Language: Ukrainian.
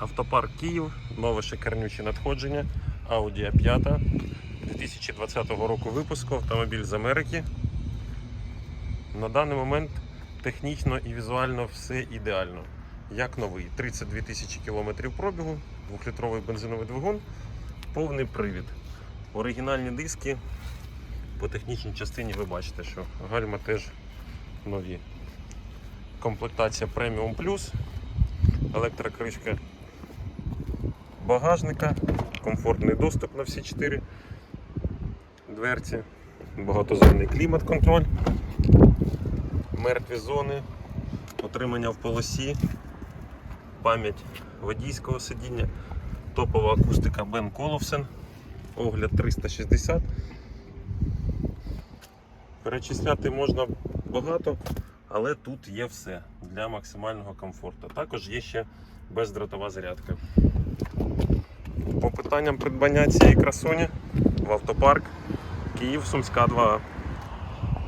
Автопарк Київ, нове шикарнюче надходження. Audi A5 2020 року випуску, автомобіль з Америки. На даний момент технічно і візуально все ідеально. Як новий. 32 тисячі кілометрів пробігу, 2-літровий бензиновий двигун, повний привід. Оригінальні диски. По технічній частині ви бачите, що гальма теж нові. Комплектація Premium Plus, електрокришка багажника, комфортний доступ на всі чотири дверці, багатозонний клімат-контроль, мертві зони, отримання в полосі, пам'ять водійського сидіння, топова акустика Бен Коловсен, огляд 360. Перечисляти можна багато, але тут є все для максимального комфорту. Також є ще бездротова зарядка. Питанням придбання цієї красуні в автопарк Київ Сумська 2.